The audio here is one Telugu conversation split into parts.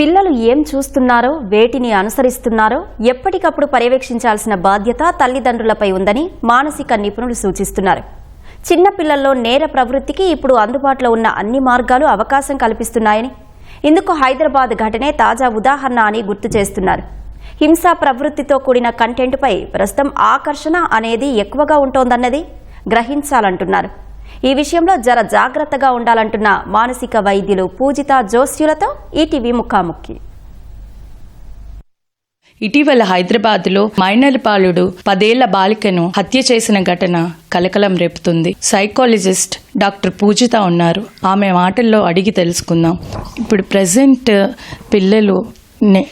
పిల్లలు ఏం చూస్తున్నారో వేటిని అనుసరిస్తున్నారో ఎప్పటికప్పుడు పర్యవేక్షించాల్సిన బాధ్యత తల్లిదండ్రులపై ఉందని మానసిక నిపుణులు సూచిస్తున్నారు. చిన్న పిల్లల్లో నేర ప్రవృత్తికి ఇప్పుడు అందుబాటులో ఉన్న అన్ని మార్గాలు అవకాశం కల్పిస్తున్నాయని ఇందుకు హైదరాబాద్ ఘటనే తాజా ఉదాహరణ అని గుర్తు చేస్తున్నారు. హింసా ప్రవృత్తితో కూడిన కంటెంట్పై ప్రస్తుతం ఆకర్షణ అనేది ఎక్కువగా ఉంటోందన్నది గ్రహించాలంటున్నారు. ఈ విషయంలో జర జాగ్రత్తగా ఉండాలంటున్న మానసిక వైద్యులు పూజిత జోస్యులతో ఈటీవీ ముఖాముఖి. ఇటీవల హైదరాబాద్లో మైనర్పాలుడు పదేళ్ళ బాలికను హత్య చేసిన ఘటన కలకలం రేపుతుంది. సైకాలజిస్ట్ డాక్టర్ పూజిత ఉన్నారు. ఆమె మాటల్లో అడిగి తెలుసుకుందాం. ఇప్పుడు ప్రజెంట్ పిల్లలు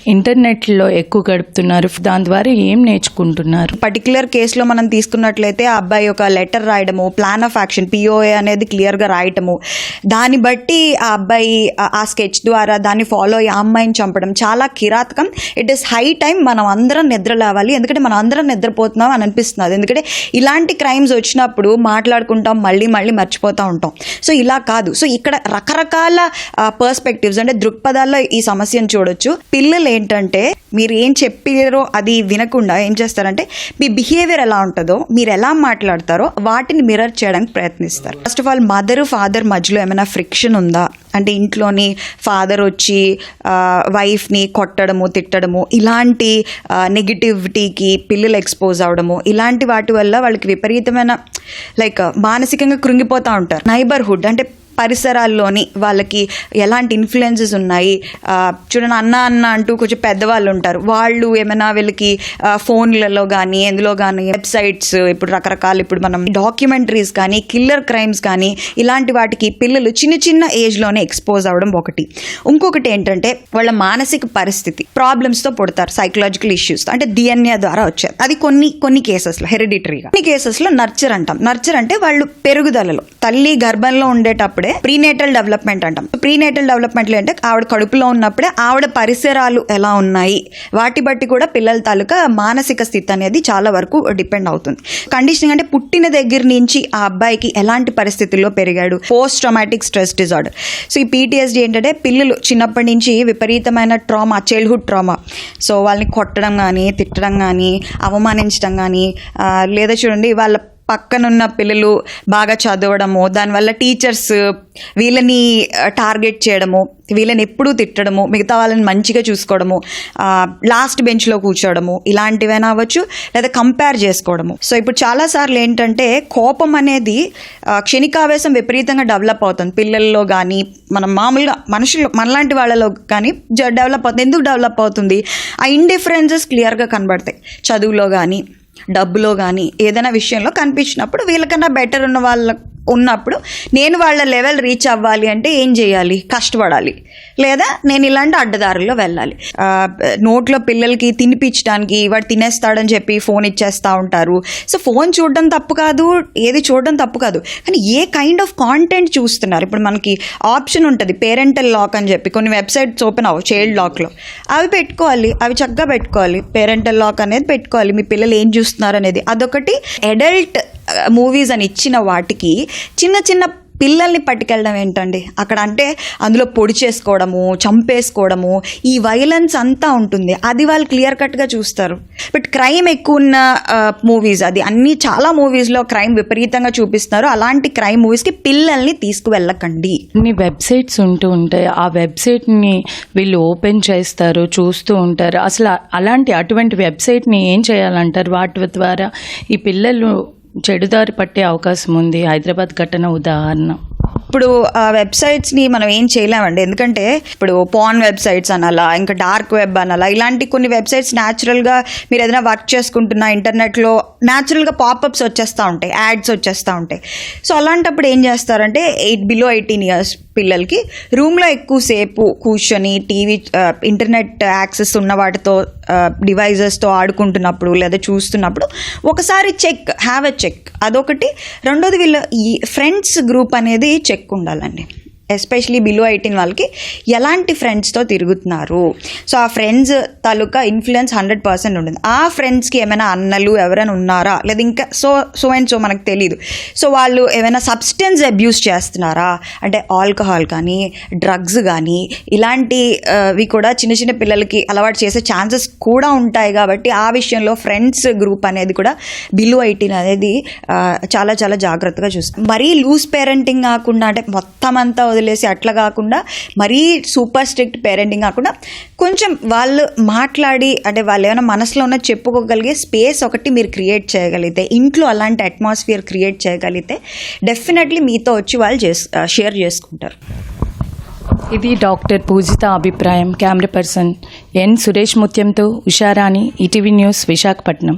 ఇంటర్నెట్లో ఎక్కువ గడుపుతున్నారు. దాని ద్వారా ఏం నేర్చుకుంటున్నారు? పర్టికులర్ కేసులో మనం తీసుకున్నట్లయితే ఆ అబ్బాయి ఒక లెటర్ రాయడము ప్లాన్ ఆఫ్ యాక్షన్ పిఓఏ అనేది క్లియర్గా రాయటము. దాన్ని బట్టి ఆ అబ్బాయి ఆ- స్కెచ్ ద్వారా దాన్ని ఫాలో అయ్యి ఆ అమ్మాయిని చంపడం చాలా కిరాతకం. ఇట్ ఈస్ హై టైం మనం అందరం నిద్ర లేవాలి. ఎందుకంటే మనం అందరం నిద్రపోతున్నాం అని అనిపిస్తున్నది. ఎందుకంటే ఇలాంటి క్రైమ్స్ వచ్చినప్పుడు మాట్లాడుకుంటాం మళ్ళీ మళ్ళీ మర్చిపోతూ ఉంటాం. సో ఇలా కాదు. సో ఇక్కడ రకరకాల పర్స్పెక్టివ్స్ అంటే దృక్పథాల్లో ఈ సమస్యను చూడొచ్చు. పిల్లలు ఏంటంటే మీరు ఏం చెప్పారో అది వినకుండా ఏం చేస్తారంటే మీ బిహేవియర్ ఎలా ఉంటుందో మీరు ఎలా మాట్లాడతారో వాటిని మిరర్ చేయడానికి ప్రయత్నిస్తారు. First of all mother father మధ్యలో ఏమైనా ఫ్రిక్షన్ ఉందా? అంటే ఇంట్లోని ఫాదర్ వచ్చి వైఫ్ని కొట్టడము తిట్టడము ఇలాంటి నెగిటివిటీకి పిల్లలు ఎక్స్పోజ్ అవడము ఇలాంటి వాటి వల్ల వాళ్ళకి విపరీతమైన లైక్ మానసికంగా కృంగిపోతూ ఉంటారు. నైబర్హుడ్ అంటే పరిసరాల్లోని వాళ్ళకి ఎలాంటి ఇన్ఫ్లుయెన్సెస్ ఉన్నాయి? చూడండి అన్న అన్న అంటూ కొంచెం పెద్దవాళ్ళు ఉంటారు. వాళ్ళు ఏమైనా వీళ్ళకి ఫోన్లలో కానీ ఎందులో కానీ వెబ్సైట్స్ ఇప్పుడు రకరకాల ఇప్పుడు మనం డాక్యుమెంటరీస్ కానీ కిల్లర్ క్రైమ్స్ కానీ ఇలాంటి వాటికి పిల్లలు చిన్న చిన్న ఏజ్లోనే ఎక్స్పోజ్ అవ్వడం ఒకటి. ఇంకొకటి ఏంటంటే వాళ్ళ మానసిక పరిస్థితి ప్రాబ్లమ్స్తో పుడతారు సైకలాజికల్ ఇష్యూస్ అంటే డిఎన్ఏ ద్వారా వచ్చారు. అది కొన్ని కొన్ని కేసెస్లో హెరిడిటరీగా కొన్ని కేసెస్లో నర్చర్ అంటాం. నర్చర్ అంటే వాళ్ళు పెరుగుదలలో తల్లి గర్భంలో ఉండేటప్పుడే ప్రీనేటల్ డెవలప్మెంట్ అంటాం. ప్రీనేటల్ డెవలప్మెంట్ అంటే ఆవిడ కడుపులో ఉన్నప్పుడే ఆవిడ పరిసరాలు ఎలా ఉన్నాయి వాటి బట్టి కూడా పిల్లల తాలూకా మానసిక స్థితి అనేది చాలా వరకు డిపెండ్ అవుతుంది. కండిషనింగ్ అంటే పుట్టిన దగ్గర నుంచి ఆ అబ్బాయికి ఎలాంటి పరిస్థితుల్లో పెరిగాడు? Post traumatic stress disorder so ఈ పీటీఎస్డీ ఏంటంటే పిల్లలు చిన్నప్పటి నుంచి విపరీతమైన ట్రామా చైల్డ్హుడ్ ట్రామా సో వాళ్ళని కొట్టడం కానీ తిట్టడం కానీ అవమానించడం కానీ లేదా చూడండి వాళ్ళ పక్కనున్న పిల్లలు బాగా చదవడము దానివల్ల టీచర్స్ వీళ్ళని టార్గెట్ చేయడము వీళ్ళని ఎప్పుడూ తిట్టడము మిగతా వాళ్ళని మంచిగా చూసుకోవడము లాస్ట్ బెంచ్లో కూర్చోవడము ఇలాంటివైనా అవ్వచ్చు లేదా కంపేర్ చేసుకోవడము. సో ఇప్పుడు చాలాసార్లు ఏంటంటే కోపం అనేది క్షణికావేశం విపరీతంగా డెవలప్ అవుతుంది. పిల్లల్లో కానీ మనం మామూలుగా మనుషులు మనలాంటి వాళ్ళలో కానీ డెవలప్ అవుతుంది. ఎందుకు డెవలప్ అవుతుంది? ఆ ఇండిఫరెన్సెస్ క్లియర్గా కనబడతాయి. చదువులో కానీ డబ్బులో కానీ ఏదైనా విషయంలో కనిపించినప్పుడు వీళ్ళకన్నా బెటర్ ఉన్న వాళ్ళ ఉన్నప్పుడు నేను వాళ్ళ లెవెల్ రీచ్ అవ్వాలి అంటే ఏం చేయాలి? కష్టపడాలి. లేదా నేను ఇలాంటి అడ్డదారుల్లో వెళ్ళాలి. నోట్లో పిల్లలకి తినిపించడానికి వాడు తినేస్తాడని చెప్పి ఫోన్ ఇచ్చేస్తూ ఉంటారు. సో ఫోన్ చూడడం తప్పు కాదు ఏది చూడడం తప్పు కాదు. కానీ ఏ కైండ్ ఆఫ్ కాంటెంట్ చూస్తున్నారు? ఇప్పుడు మనకి ఆప్షన్ ఉంటుంది పేరెంటల్ లాక్ అని చెప్పి. కొన్ని వెబ్సైట్స్ ఓపెన్ అవ్వవు చైల్డ్ లాక్లో అవి పెట్టుకోవాలి అవి చక్కగా పెట్టుకోవాలి. పేరెంటల్ లాక్ అనేది పెట్టుకోవాలి. మీ పిల్లలు ఏం చూస్తున్నారు అనేది. అదొకటి అడల్ట్ మూవీస్ అని ఇచ్చిన వాటికి చిన్న చిన్న పిల్లల్ని పట్టుకెళ్ళడం ఏంటండి? అక్కడ అంటే అందులో పొడి చేసుకోవడము చంపేసుకోవడము ఈ వైలెన్స్ అంతా ఉంటుంది. అది వాళ్ళు క్లియర్ కట్గా చూస్తారు. బట్ క్రైమ్ ఎక్కువ ఉన్న మూవీస్ అది. అన్ని చాలా మూవీస్లో క్రైమ్ విపరీతంగా చూపిస్తున్నారు అలాంటి క్రైమ్ మూవీస్కి పిల్లల్ని తీసుకువెళ్ళకండి. కొన్ని వెబ్సైట్స్ ఉంటూ ఉంటాయి ఆ వెబ్సైట్ని వీళ్ళు ఓపెన్ చేస్తారు చూస్తూ ఉంటారు. అసలు అలాంటి అటువంటి వెబ్సైట్ని ఏం చేయాలంటారు? వాటి ద్వారా ఈ పిల్లలు చెడుదారి పట్టే అవకాశం ఉంది హైదరాబాద్ ఘటన ఉదాహరణ. ఇప్పుడు ఆ వెబ్సైట్స్ని మనం ఏం చేయలేమండి. ఎందుకంటే ఇప్పుడు పాన్ వెబ్సైట్స్ అనాలా ఇంకా డార్క్ వెబ్ అనాలా ఇలాంటి కొన్ని వెబ్సైట్స్ న్యాచురల్గా మీరు ఏదైనా వర్క్ చేసుకుంటున్న ఇంటర్నెట్లో న్యాచురల్గా పాపప్స్ వచ్చేస్తూ ఉంటాయి యాడ్స్ వచ్చేస్తూ ఉంటాయి. సో అలాంటప్పుడు ఏం చేస్తారంటే ఎయిట్ బిలో ఎయిటీన్ ఇయర్స్ పిల్లలకి రూమ్లో ఎక్కువసేపు కూర్చొని టీవీ ఇంటర్నెట్ యాక్సెస్ ఉన్న వాటితో డివైజెస్తో ఆడుకుంటున్నప్పుడు లేదా చూస్తున్నప్పుడు ఒకసారి చెక్ హ్యావ్ ఎ చెక్ అదొకటి. రెండోది వీళ్ళ ఈ ఫ్రెండ్స్ గ్రూప్ అనేది చెక్ ఉండాలండి. ఎస్పెషలీ బిలో ఎయిటీన్ వాళ్ళకి ఎలాంటి ఫ్రెండ్స్తో తిరుగుతున్నారు? సో ఆ ఫ్రెండ్స్ తాలూకా ఇన్ఫ్లుయెన్స్ హండ్రెడ్ పర్సెంట్ ఉంటుంది. ఆ ఫ్రెండ్స్కి ఏమైనా అన్నలు ఎవరైనా ఉన్నారా? లేదా ఇంకా సో సో అండ్ సో మనకు తెలియదు సో వాళ్ళు ఏమైనా సబ్స్టెన్స్ అబ్యూస్ చేస్తున్నారా? అంటే ఆల్కహాల్ కానీ డ్రగ్స్ కానీ ఇలాంటివి కూడా చిన్న చిన్న పిల్లలకి అలవాటు చేసే ఛాన్సెస్ కూడా ఉంటాయి కాబట్టి ఆ విషయంలో ఫ్రెండ్స్ గ్రూప్ అనేది కూడా బిలో ఎయిటీన్ అనేది చాలా చాలా జాగ్రత్తగా చూస్తాం మరీ లూజ్ పేరెంటింగ్ కాకుండా అంటే మొత్తం అంతా వదిలేసి అట్లా కాకుండా మరీ సూపర్ స్ట్రిక్ట్ పేరెంటింగ్ కాకుండా కొంచెం వాళ్ళు మాట్లాడి అంటే వాళ్ళు ఏమైనా మనసులో ఉన్న చెప్పుకోగలిగే స్పేస్ ఒకటి మీరు క్రియేట్ చేయగలిగితే ఇంట్లో అలాంటి అట్మాస్ఫియర్ క్రియేట్ చేయగలిగితే డెఫినెట్లీ మీతో వచ్చి వాళ్ళు చేస్ షేర్ చేసుకుంటారు. ఇది డాక్టర్ పూజిత అభిప్రాయం. కెమెరా పర్సన్ ఎన్ సురేష్ ముత్యంతో ఉషారాణి ఈటీవీ న్యూస్ విశాఖపట్నం.